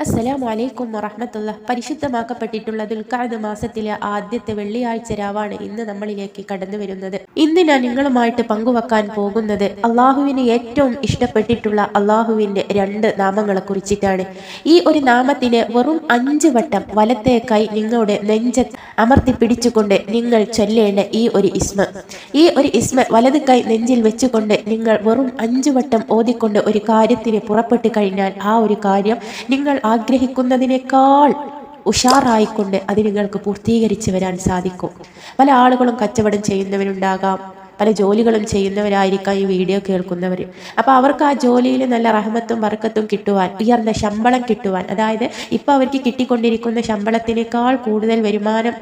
അസ്സലാമു അലൈക്കും വറഹമത്തുള്ള പരിശുദ്ധമാക്കപ്പെട്ടിട്ടുള്ള ദുൽഖാദ് മാസത്തിലെ ആദ്യത്തെ വെള്ളിയാഴ്ച രാവാണ് ഇന്ന് നമ്മളിലേക്ക് കടന്നു വരുന്നത്. ഇന്ന് ഞാൻ നിങ്ങളുമായിട്ട് പങ്കുവെക്കാൻ പോകുന്നത് അള്ളാഹുവിന് ഏറ്റവും ഇഷ്ടപ്പെട്ടിട്ടുള്ള അള്ളാഹുവിന്റെ രണ്ട് നാമങ്ങളെ കുറിച്ചിട്ടാണ് ഈ ഒരു നാമത്തിന് വെറും അഞ്ച് വട്ടം വലത്തേക്കായി നിങ്ങളുടെ നെഞ്ചത്ത് അമർത്തി പിടിച്ചുകൊണ്ട് നിങ്ങൾ ചൊല്ലേണ്ട ഈ ഒരു ഇസ്മ. ഈ ഒരു ഇസ്മ വലത് കൈ നെഞ്ചിൽ വെച്ചുകൊണ്ട് നിങ്ങൾ വെറും അഞ്ചു വട്ടം ഓതിക്കൊണ്ട് ഒരു കാര്യത്തിന് പുറപ്പെട്ടു കഴിഞ്ഞാൽ ആ ഒരു കാര്യം നിങ്ങൾ ആഗ്രഹിക്കുന്നതിനേക്കാൾ ഉഷാറായിക്കൊണ്ട് അത് നിങ്ങൾക്ക് പൂർത്തീകരിച്ചു വരാൻ സാധിക്കും. പല ആളുകളും കച്ചവടം ചെയ്യുന്നവരുണ്ടാകാം പല ജോലികളും ചെയ്യുന്നവരായിരിക്കാം ഈ വീഡിയോ കേൾക്കുന്നവർ അപ്പോൾ അവർക്ക് ആ ജോലിയിൽ നല്ല റഹമത്തും വർക്കത്തും കിട്ടുവാൻ ഉയർന്ന ശമ്പളം കിട്ടുവാൻ അതായത് ഇപ്പോൾ അവർക്ക് കിട്ടിക്കൊണ്ടിരിക്കുന്ന ശമ്പളത്തിനേക്കാൾ കൂടുതൽ വരുമാനം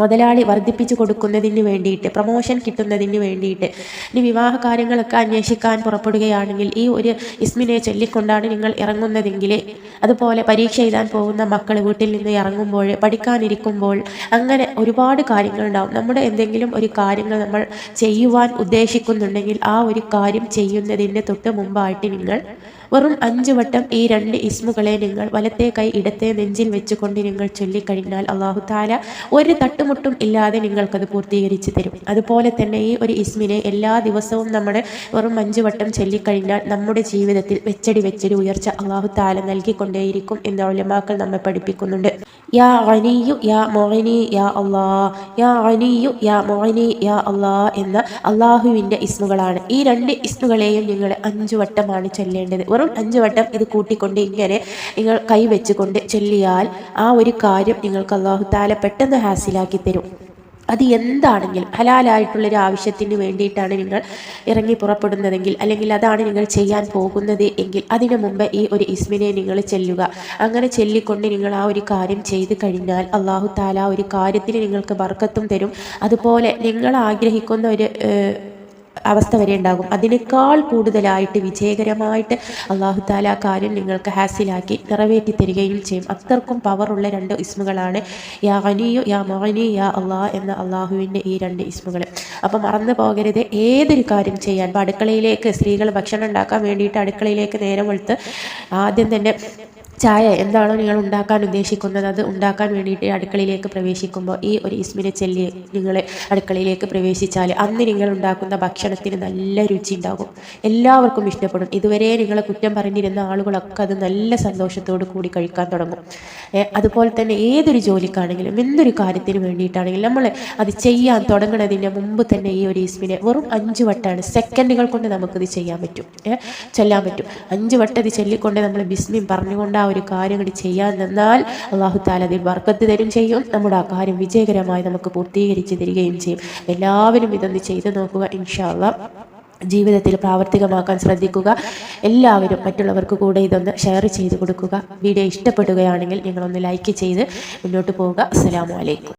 മുതലാളി വർദ്ധിപ്പിച്ചു കൊടുക്കുന്നതിന് വേണ്ടിയിട്ട് പ്രൊമോഷൻ കിട്ടുന്നതിന് വേണ്ടിയിട്ട്. ഇനി വിവാഹ കാര്യങ്ങളൊക്കെ അന്വേഷിക്കാൻ പുറപ്പെടുകയാണെങ്കിൽ ഈ ഒരു ഇസ്മിനെ ചൊല്ലിക്കൊണ്ടാണ് നിങ്ങൾ ഇറങ്ങുന്നതെങ്കിൽ അതുപോലെ പരീക്ഷ എഴുതാൻ പോകുന്ന മക്കൾ വീട്ടിൽ നിന്ന് ഇറങ്ങുമ്പോൾ പഠിക്കാനിരിക്കുമ്പോൾ അങ്ങനെ ഒരുപാട് കാര്യങ്ങളുണ്ടാവും. നമ്മുടെ എന്തെങ്കിലും ഒരു കാര്യങ്ങൾ നമ്മൾ ചെയ്യുവാൻ ഉദ്ദേശിക്കുന്നുണ്ടെങ്കിൽ ആ ഒരു കാര്യം ചെയ്യുന്നതിന്റെ തൊട്ട് മുമ്പായിട്ട് നിങ്ങൾ വെറും അഞ്ചു വട്ടം ഈ രണ്ട് ഇസ്മുകളെ നിങ്ങൾ വലത്തെ കൈ ഇടത്തെ നെഞ്ചിൽ വെച്ചുകൊണ്ട് നിങ്ങൾ ചൊല്ലിക്കഴിഞ്ഞാൽ അള്ളാഹു താല ഒരു തട്ടുമുട്ടും ഇല്ലാതെ നിങ്ങൾക്കത് പൂർത്തീകരിച്ച് തരും. അതുപോലെ തന്നെ ഈ ഒരു ഇസ്മിനെ എല്ലാ ദിവസവും നമ്മൾ വെറും അഞ്ചു വട്ടം ചൊല്ലിക്കഴിഞ്ഞാൽ നമ്മുടെ ജീവിതത്തിൽ വെച്ചടി വെച്ചടി ഉയർച്ച അള്ളാഹു താല നൽകിക്കൊണ്ടേയിരിക്കും എന്ന് ഒലമാക്കൾ നമ്മെ പഠിപ്പിക്കുന്നുണ്ട്. യാ അനിയു യാ മൊഹനി യാ അള്ളാ യാ അനിയു യാ മൊഹനി യാ അള്ളാ എന്ന അള്ളാഹുവിന്റെ ഇസ്മുകളാണ്. ഈ രണ്ട് ഇസ്മുകളെയും നിങ്ങൾ അഞ്ചു വട്ടമാണ് ചൊല്ലേണ്ടത്. വെറും അഞ്ചു വട്ടം ഇത് കൂട്ടിക്കൊണ്ട് ഇങ്ങനെ നിങ്ങൾ കൈവച്ചുകൊണ്ട് ചൊല്ലിയാൽ ആ ഒരു കാര്യം നിങ്ങൾക്ക് അള്ളാഹു താല പെട്ടെന്ന് ഹാസിലാക്കി തരും. അത് എന്താണെങ്കിൽ ഹലാലായിട്ടുള്ളൊരു ആവശ്യത്തിന് വേണ്ടിയിട്ടാണ് നിങ്ങൾ ഇറങ്ങി പുറപ്പെടുന്നതെങ്കിൽ അല്ലെങ്കിൽ അതാണ് നിങ്ങൾ ചെയ്യാൻ പോകുന്നത് എങ്കിൽ അതിനു മുമ്പ് ഈ ഒരു ഇസ്മിനെ നിങ്ങൾ ചെല്ലുക. അങ്ങനെ ചെല്ലിക്കൊണ്ട് നിങ്ങൾ ആ ഒരു കാര്യം ചെയ്തു കഴിഞ്ഞാൽ അള്ളാഹു താല ഒരു കാര്യത്തിന് നിങ്ങൾക്ക് ബർക്കത്തും തരും. അതുപോലെ നിങ്ങൾ ആഗ്രഹിക്കുന്ന ഒരു അവസ്ഥ വരെ ഉണ്ടാകും. അതിനേക്കാൾ കൂടുതലായിട്ട് വിജയകരമായിട്ട് അള്ളാഹു താല കാര്യം നിങ്ങൾക്ക് ഹാസിലാക്കി നിറവേറ്റി തരികയും ചെയ്യും. അത്രക്കും പവറുള്ള രണ്ട് ഇസ്മുകളാണ്. യാ അനിയു യാ മോനി യാ അള്ളാഹ് എന്ന അള്ളാഹുവിന്റെ ഈ രണ്ട് ഇസ്മുകൾ അപ്പം മറന്നു പോകരുത്. ഏതൊരു കാര്യം ചെയ്യാൻ ഇപ്പോൾ അടുക്കളയിലേക്ക് സ്ത്രീകൾ ഭക്ഷണം ഉണ്ടാക്കാൻ വേണ്ടിയിട്ട് അടുക്കളയിലേക്ക് നേരം വെളുത്ത് ആദ്യം തന്നെ ചായ എന്താണോ നിങ്ങൾ ഉണ്ടാക്കാൻ ഉദ്ദേശിക്കുന്നത് അത് ഉണ്ടാക്കാൻ വേണ്ടിയിട്ട് അടുക്കളയിലേക്ക് പ്രവേശിക്കുമ്പോൾ ഈ ഒരു ഇസ്മിനെ ചെല്ലി നിങ്ങൾ അടുക്കളയിലേക്ക് പ്രവേശിച്ചാൽ അന്ന് നിങ്ങൾ ഉണ്ടാക്കുന്ന ഭക്ഷണത്തിന് നല്ല രുചി ഉണ്ടാകും എല്ലാവർക്കും ഇഷ്ടപ്പെടും. ഇതുവരെ നിങ്ങളെ കുറ്റം പറഞ്ഞിരുന്ന ആളുകളൊക്കെ അത് നല്ല സന്തോഷത്തോടു കൂടി കഴിക്കാൻ തുടങ്ങും. അതുപോലെ തന്നെ ഏതൊരു ജോലിക്കാണെങ്കിലും എന്തൊരു കാര്യത്തിന് വേണ്ടിയിട്ടാണെങ്കിലും നമ്മൾ അത് ചെയ്യാൻ തുടങ്ങുന്നതിന് മുമ്പ് തന്നെ ഈ ഒരു ഈസ്മിനെ വെറും അഞ്ച് വട്ടാണ് സെക്കൻഡുകൾ കൊണ്ട് നമുക്കിത് ചെയ്യാൻ പറ്റും. ചെല്ലാൻ പറ്റും. അഞ്ച് വട്ടം ഇത് ചൊല്ലിക്കൊണ്ട് നമ്മൾ ബിസ്മിൻ പറഞ്ഞുകൊണ്ട് ആ ഒരു കാര്യം കൂടി ചെയ്യാൻ നിന്നാൽ അള്ളാഹു താല അതിൽ വർക്കത്ത് തരും ചെയ്യും. നമ്മുടെ ആ കാര്യം വിജയകരമായി നമുക്ക് പൂർത്തീകരിച്ച് തരികയും ചെയ്യും. എല്ലാവരും ഇതൊന്ന് ചെയ്തു നോക്കുക. ഇൻഷാല്ല ജീവിതത്തിൽ പ്രാവർത്തികമാക്കാൻ ശ്രദ്ധിക്കുക. എല്ലാവരും മറ്റുള്ളവർക്ക് കൂടെ ഇതൊന്ന് ഷെയർ ചെയ്ത് കൊടുക്കുക. വീഡിയോ ഇഷ്ടപ്പെടുകയാണെങ്കിൽ നിങ്ങളൊന്ന് ലൈക്ക് ചെയ്ത് മുന്നോട്ട് പോവുക. അസ്സാം വലൈക്കും